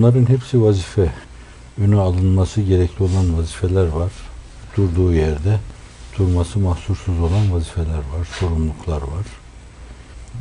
Bunların hepsi vazife. Öne alınması gerekli olan vazifeler var. Durduğu yerde durması mahsursuz olan vazifeler var, sorumluluklar var.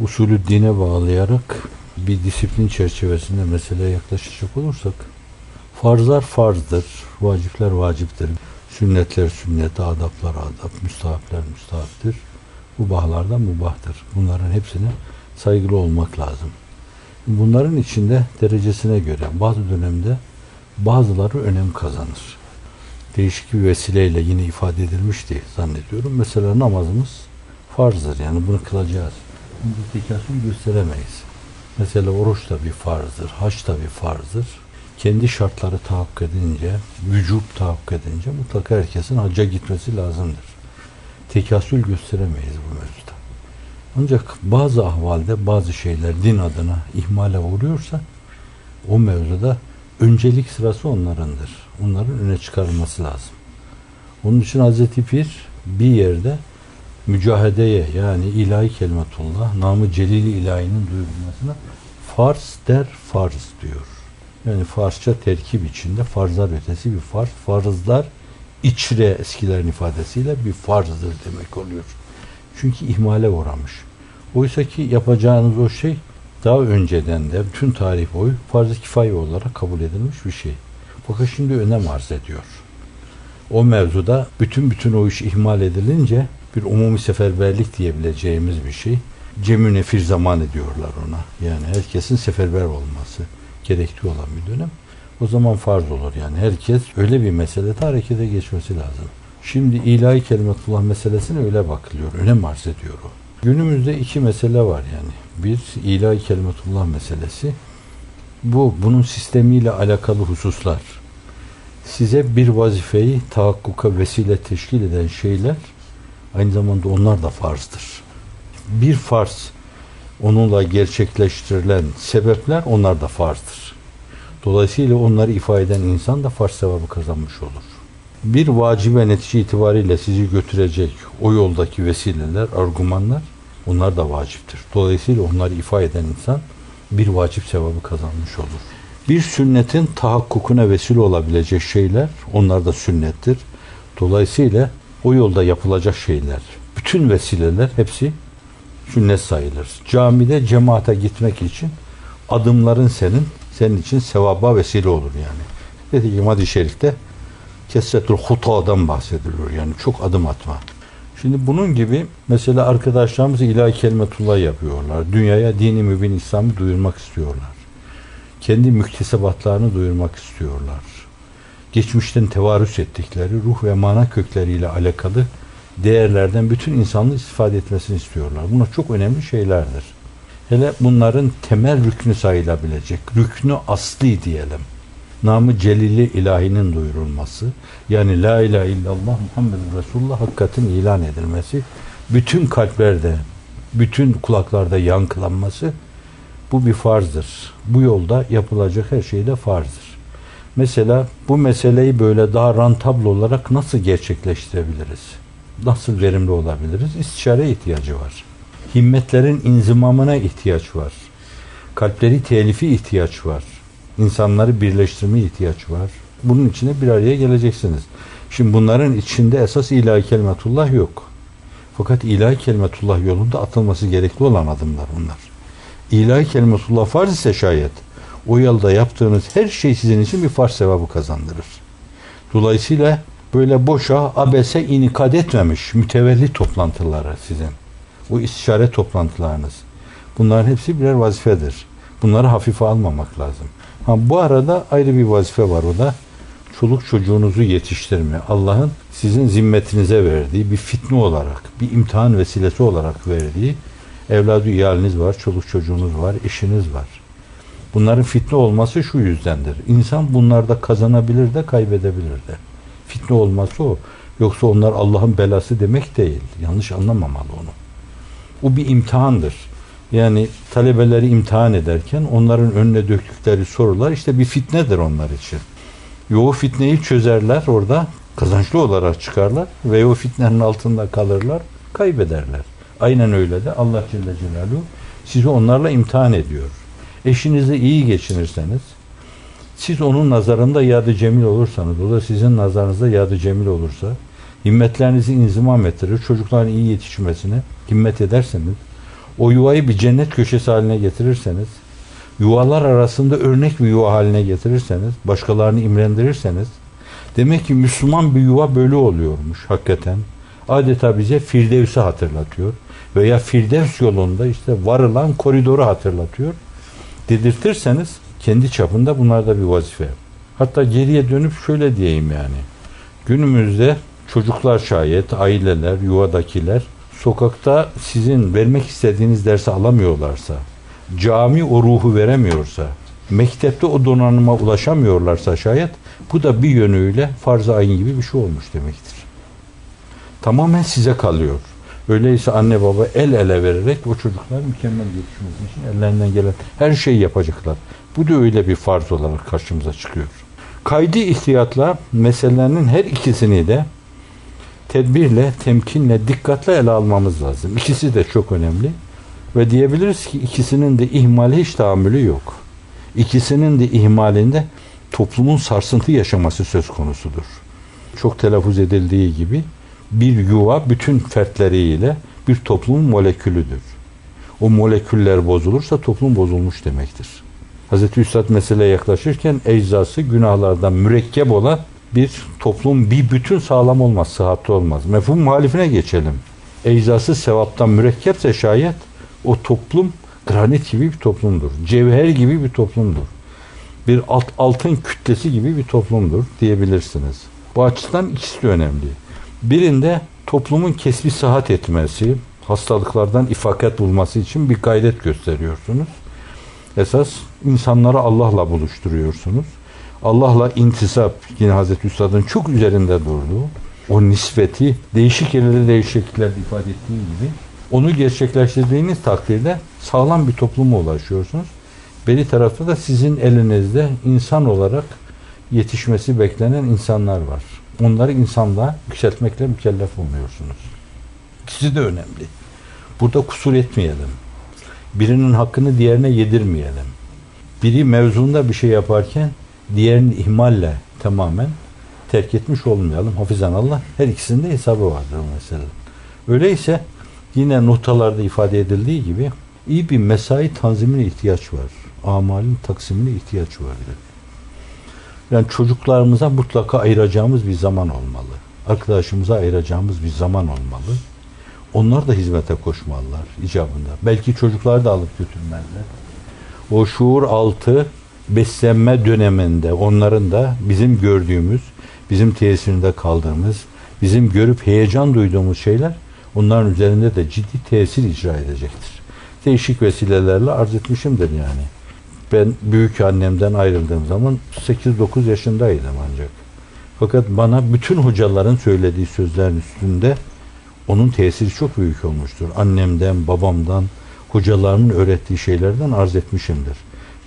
Usulü dine bağlayarak bir disiplin çerçevesinde meseleye yaklaşacak olursak farzlar farzdır, vacipler vaciptir. Sünnetler sünnet, adaplar adap, müstahapler müstahaptır. Mubahlar da mubahtır. Bunların hepsine saygılı olmak lazım. Bunların içinde derecesine göre bazı dönemde bazıları önem kazanır. Değişik bir vesileyle yine ifade edilmişti zannediyorum. Mesela namazımız farzdır yani bunu kılacağız. Bunda tekasül gösteremeyiz. Mesela oruç da bir farzdır, haç da bir farzdır. Kendi şartları tahakkuk edince, vücut tahakkuk edince mutlaka herkesin hacca gitmesi lazımdır. Tekasül gösteremeyiz bu mevzuda. Ancak bazı ahvalde bazı şeyler din adına ihmale uğruyorsa o mevzuda öncelik sırası onlarındır. Onların öne çıkarılması lazım. Onun için Hazreti Pir bir yerde mücahedeye yani ilahi kelimetullah, namı celili ilahinin duyurulmasına farz der farz diyor. Yani Farsça terkip içinde farzlar ötesi bir farz. Farzlar içre eskilerin ifadesiyle bir farzdır demek oluyor. Çünkü ihmale uğramış. Oysa ki yapacağınız o şey daha önceden de bütün tarih boyu farz-ı kifaye olarak kabul edilmiş bir şey. Fakat şimdi önem arz ediyor. O mevzuda bütün bütün o iş ihmal edilince bir umumi seferberlik diyebileceğimiz bir şey. Cemü nefir zaman ediyorlar ona. Yani herkesin seferber olması gerekli olan bir dönem. O zaman farz olur yani. Herkes öyle bir meselede harekete geçmesi lazım. Şimdi ilahi kelimetullah meselesine öyle bakılıyor. Önem arz ediyor o. Günümüzde iki mesele var yani. Bir ilahi kelimetullah meselesi. Bu bunun sistemiyle alakalı hususlar. Size bir vazifeyi tahakkuka vesile teşkil eden şeyler aynı zamanda onlar da farzdır. Bir farz onunla gerçekleştirilen sebepler onlar da farzdır. Dolayısıyla onları ifade eden insan da farz sevabı kazanmış olur. Bir vacibe netice itibariyle sizi götürecek o yoldaki vesileler, argümanlar onlar da vaciptir. Dolayısıyla onları ifade eden insan bir vacip sevabı kazanmış olur. Bir sünnetin tahakkukuna vesile olabilecek şeyler onlar da sünnettir. Dolayısıyla o yolda yapılacak şeyler, bütün vesileler hepsi sünnet sayılır. Camide cemaate gitmek için adımların senin, senin için sevaba vesile olur yani. Dedi ki hadis-i şerifte kesretül hutadan bahsediliyor. Yani çok adım atma. Şimdi bunun gibi mesela arkadaşlarımız ilahi kelimetullah yapıyorlar. Dünyaya dini mübin İslam'ı duyurmak istiyorlar. Kendi müktesebatlarını duyurmak istiyorlar. Geçmişten tevarüs ettikleri ruh ve mana kökleriyle alakalı değerlerden bütün insanlığı istifade etmesini istiyorlar. Bunlar çok önemli şeylerdir. Hele bunların temel rüknü sayılabilecek, rüknü asli diyelim. Namı celili ilahinin duyurulması, yani la ilahe illallah Muhammed Resulullah hakikatin ilan edilmesi, bütün kalplerde, bütün kulaklarda yankılanması, bu bir farzdır. Bu yolda yapılacak her şey de farzdır. Mesela bu meseleyi böyle daha rantablo olarak nasıl gerçekleştirebiliriz? Nasıl verimli olabiliriz? İstişare ihtiyacı var. Himmetlerin inzimamına ihtiyaç var. Kalpleri telifi ihtiyaç var. İnsanları birleştirme ihtiyaç var. Bunun içine bir araya geleceksiniz. Şimdi bunların içinde esas ilahi kelimetullah yok. Fakat ilahi kelimetullah yolunda atılması gerekli olan adımlar bunlar. İlahi kelimetullah farz ise şayet o yolda yaptığınız her şey sizin için bir farz sevabı kazandırır. Dolayısıyla böyle boşa abese inikad etmemiş mütevelli toplantıları sizin. O istişare toplantılarınız. Bunların hepsi birer vazifedir. Bunları hafife almamak lazım. Ha, bu arada ayrı bir vazife var o da çoluk çocuğunuzu yetiştirme. Allah'ın sizin zimmetinize verdiği bir fitne olarak, bir imtihan vesilesi olarak verdiği evladı iyaliniz var, çoluk çocuğunuz var, eşiniz var. Bunların fitne olması şu yüzdendir. İnsan bunlarda kazanabilir de kaybedebilir de. Fitne olması o. Yoksa onlar Allah'ın belası demek değil. Yanlış anlamamalı onu. O bir imtihandır. Yani talebeleri imtihan ederken onların önüne döktükleri sorular işte bir fitnedir onlar için. Yo fitneyi çözerler orada kazançlı olarak çıkarlar ve o fitnenin altında kalırlar, kaybederler. Aynen öyle de Allah Celle Celaluhu sizi onlarla imtihan ediyor. Eşinizi iyi geçinirseniz, Siz onun nazarında yadı cemil olursanız, o da sizin nazarınızda yadı cemil olursa, himmetlerinizi inzimam ettirir, çocukların iyi yetişmesine himmet ederseniz, o yuvayı bir cennet köşesi haline getirirseniz, yuvalar arasında örnek bir yuva haline getirirseniz, başkalarını imrendirirseniz, demek ki Müslüman bir yuva böyle oluyormuş hakikaten. Adeta bize Firdevs'i hatırlatıyor. Veya Firdevs yolunda işte varılan koridoru hatırlatıyor. Dedirtirseniz kendi çapında bunlarda bir vazife. Hatta geriye dönüp şöyle diyeyim yani. Günümüzde çocuklar şayet, aileler, yuvadakiler sokakta sizin vermek istediğiniz dersi alamıyorlarsa, cami o ruhu veremiyorsa, mektepte o donanıma ulaşamıyorlarsa şayet bu da bir yönüyle farz-ı ayın gibi bir şey olmuş demektir. Tamamen size kalıyor. Öyleyse anne baba el ele vererek o çocuklar mükemmel yetişmesi için ellerinden gelen her şeyi yapacaklar. Bu da öyle bir farz olarak karşımıza çıkıyor. Kaydı ihtiyatla meselelerinin her ikisini de tedbirle, temkinle, dikkatle ele almamız lazım. İkisi de çok önemli. Ve diyebiliriz ki ikisinin de ihmali hiç tahammülü yok. İkisinin de ihmalinde toplumun sarsıntı yaşaması söz konusudur. Çok telaffuz edildiği gibi bir yuva bütün fertleriyle bir toplumun molekülüdür. O moleküller bozulursa toplum bozulmuş demektir. Hazreti Üstad meseleye yaklaşırken eczası günahlardan mürekkep olan bir toplum bir bütün sağlam olmaz, sıhhatli olmaz. Mefhum muhalifine geçelim. Eczası sevaptan mürekkepse şayet o toplum granit gibi bir toplumdur. Cevher gibi bir toplumdur. Bir alt, altın kütlesi gibi bir toplumdur diyebilirsiniz. Bu açıdan ikisi de önemli. Birinde toplumun kesbi sıhhat etmesi, hastalıklardan ifakat bulması için bir gayret gösteriyorsunuz. Esas insanları Allah'la buluşturuyorsunuz. Allah'la intisap yine Hazreti Üstad'ın çok üzerinde durduğu o nispeti değişik yerlerde değişikliklerde ifade ettiği gibi onu gerçekleştirdiğiniz takdirde sağlam bir topluma ulaşıyorsunuz. Beri tarafta da sizin elinizde insan olarak yetişmesi beklenen insanlar var. Onları insanlığa yükseltmekle mükellef olmuyorsunuz. İkisi de önemli. Burada kusur etmeyelim. Birinin hakkını diğerine yedirmeyelim. Biri mevzunda bir şey yaparken diğerini ihmalle tamamen terk etmiş olmayalım. Hafizan Allah her ikisinde hesabı vardır mesela. Öyleyse yine notalarda ifade edildiği gibi iyi bir mesai tanzimine ihtiyaç var. Amalin taksimine ihtiyaç vardır. Yani çocuklarımıza mutlaka ayıracağımız bir zaman olmalı. Arkadaşımıza ayıracağımız bir zaman olmalı. Onlar da hizmete koşmalılar icabında. Belki çocukları da alıp götürmeliler. O şuur altı beslenme döneminde onların da bizim gördüğümüz, bizim tesirinde kaldığımız, bizim görüp heyecan duyduğumuz şeyler onların üzerinde de ciddi tesir icra edecektir. Değişik vesilelerle arz etmişimdir yani. Ben büyük annemden ayrıldığım zaman 8-9 yaşındaydım ancak. Fakat bana bütün hocaların söylediği sözlerin üstünde onun tesiri çok büyük olmuştur. Annemden, babamdan, hocalarının öğrettiği şeylerden arz etmişimdir.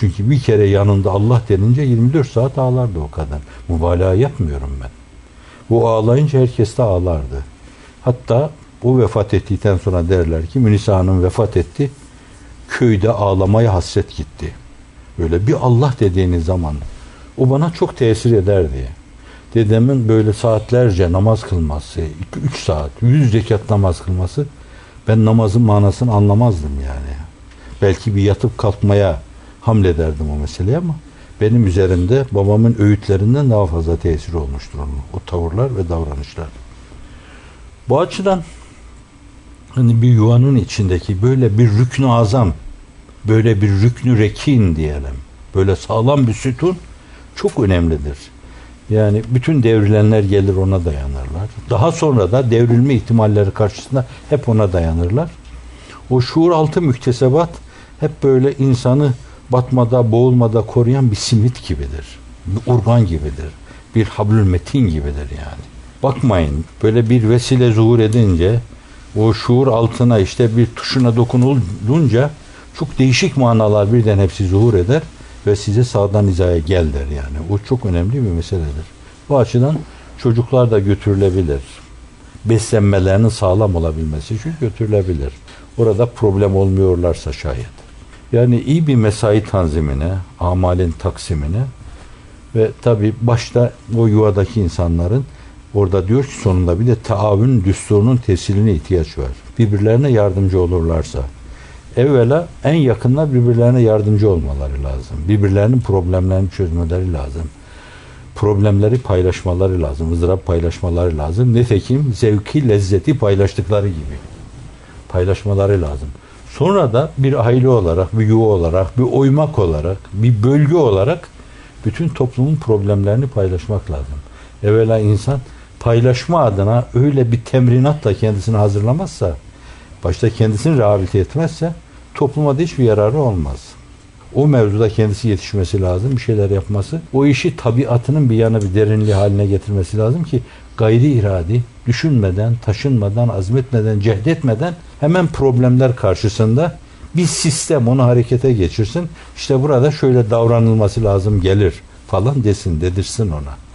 Çünkü bir kere yanında Allah denince 24 saat ağlardı o kadar. Mübalağa yapmıyorum ben. Bu ağlayınca herkes de ağlardı. Hatta o vefat ettikten sonra derler ki Münisa Hanım vefat etti. Köyde ağlamaya hasret gitti. Böyle bir Allah dediğiniz zaman o bana çok tesir ederdi. Dedemin böyle saatlerce namaz kılması, 2-3 saat, 100 rekat namaz kılması ben namazın manasını anlamazdım yani. Belki bir yatıp kalkmaya hamlederdim o meseleye ama benim üzerimde babamın öğütlerinden daha fazla tesir olmuştur onun. O tavırlar ve davranışlar. Bu açıdan hani bir yuvanın içindeki böyle bir rüknü azam böyle bir rüknü rekin diyelim. Böyle sağlam bir sütun çok önemlidir. Yani bütün devrilenler gelir ona dayanırlar. Daha sonra da devrilme ihtimalleri karşısında hep ona dayanırlar. O şuur altı müktesebat hep böyle insanı batmada, boğulmada koruyan bir simit gibidir. Bir urgan gibidir. Bir hablül metin gibidir yani. Bakmayın böyle bir vesile zuhur edince o şuur altına işte bir tuşuna dokunulunca çok değişik manalar birden hepsi zuhur eder ve size sağdan hizaya gel der yani. O çok önemli bir meseledir. Bu açıdan çocuklar da götürülebilir. Beslenmelerinin sağlam olabilmesi için götürülebilir. Orada problem olmuyorlarsa şayet. Yani iyi bir mesai tanzimine, amalin taksimine Ve tabii başta o yuvadaki insanların orada diyor ki sonunda bir de taavün düsturunun tesirine ihtiyaç var. Birbirlerine yardımcı olurlarsa. Evvela en yakınlar birbirlerine yardımcı olmaları lazım. Birbirlerinin problemlerini çözmeleri lazım. Problemleri paylaşmaları lazım. ızdırap paylaşmaları lazım. Nitekim zevki, lezzeti paylaştıkları gibi. Paylaşmaları lazım. Sonra da bir aile olarak, bir yuva olarak, bir oymak olarak, bir bölge olarak bütün toplumun problemlerini paylaşmak lazım. Evvela insan paylaşma adına öyle bir temrinatla kendisini hazırlamazsa, başta kendisini rehabilite etmezse topluma da hiçbir yararı olmaz. O mevzuda kendisi yetişmesi lazım, bir şeyler yapması. O işi tabiatının bir yana bir derinliği haline getirmesi lazım ki gayri iradi, düşünmeden, taşınmadan, azmetmeden, cehdetmeden hemen problemler karşısında bir sistem onu harekete geçirsin. İşte burada şöyle davranılması lazım gelir falan desin, dedirsin ona.